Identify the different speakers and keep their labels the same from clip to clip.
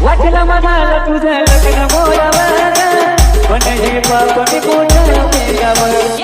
Speaker 1: वाटलं मनाला तुझं लग्न मोयावर पण हे
Speaker 2: पाप
Speaker 3: निपुण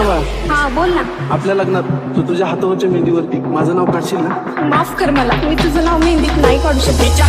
Speaker 3: ऐक
Speaker 4: हा बोल ना.
Speaker 3: आपल्या लग्नात तू तुझ्या हातावरच्या मेहंदीवरती माझं नाव काढशील ना?
Speaker 4: माफ कर मला. मी तुझं नाव मेहंदीत नाही काढू शकत.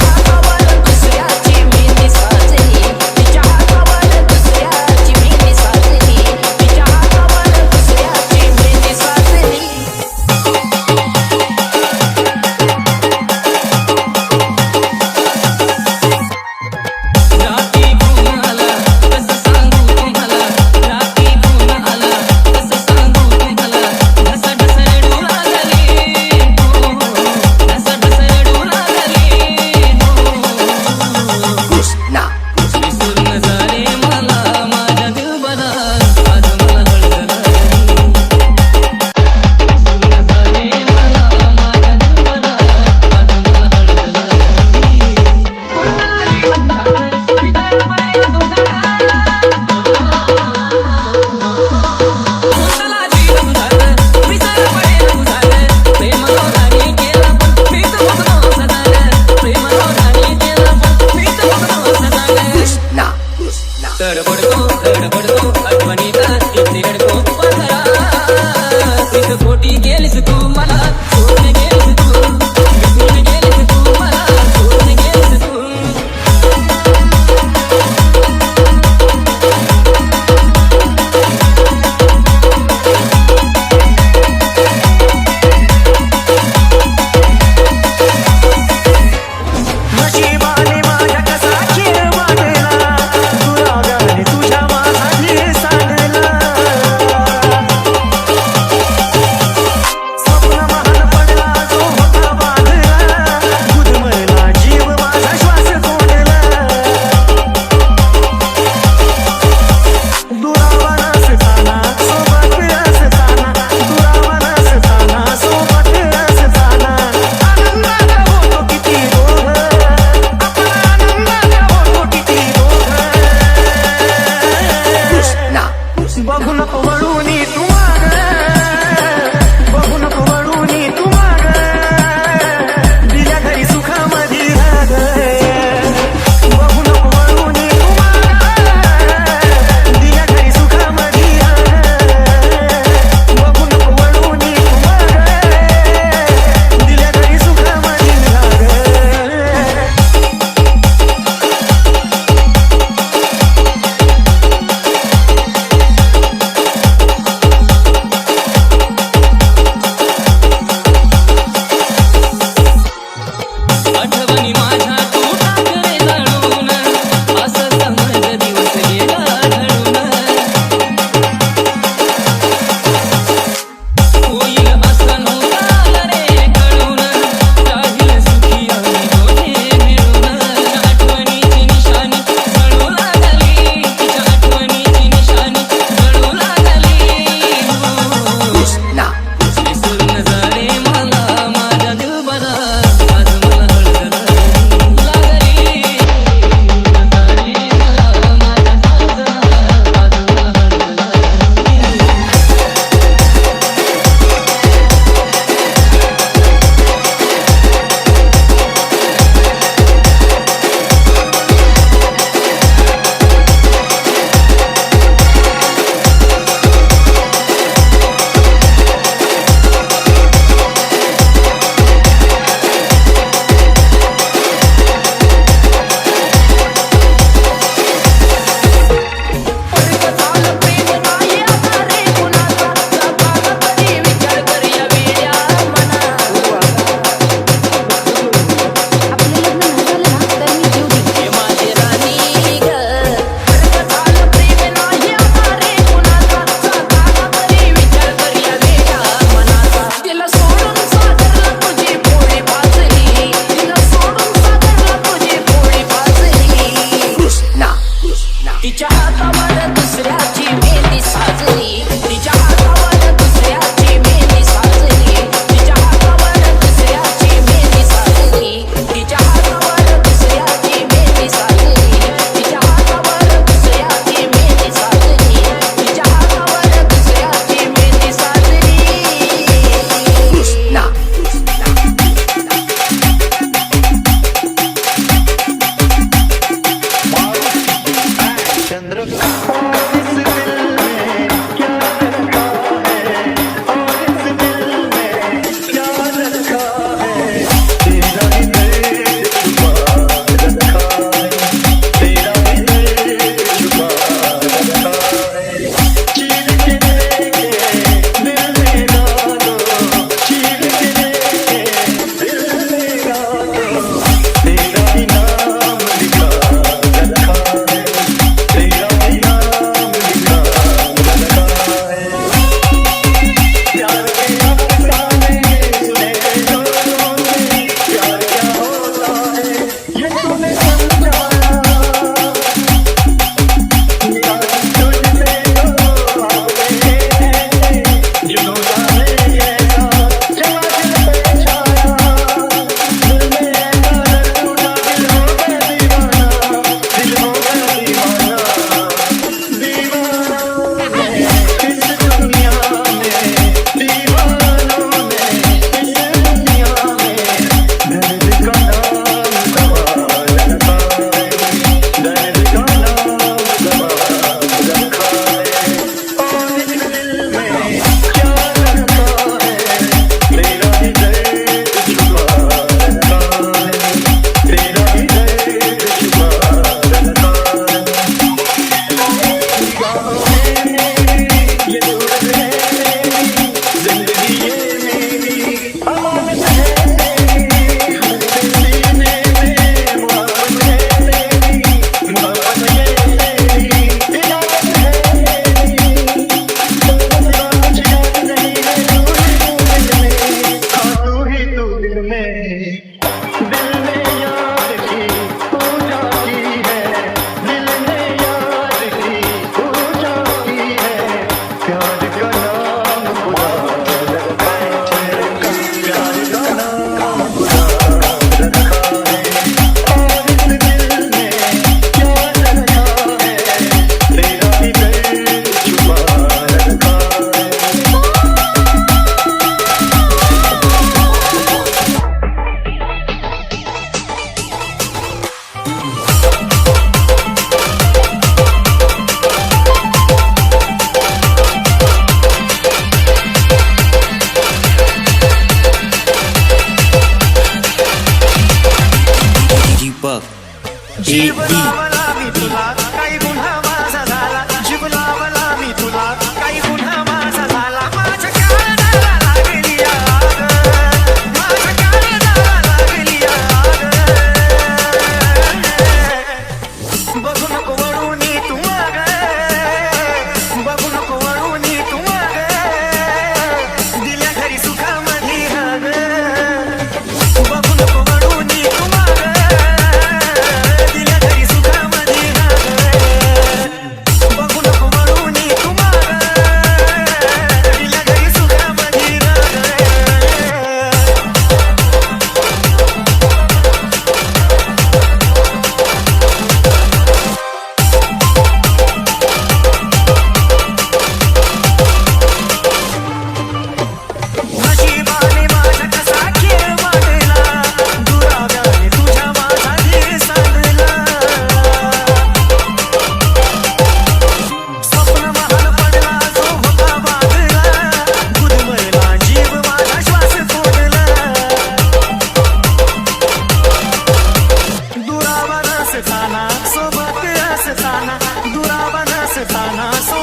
Speaker 5: I'm not so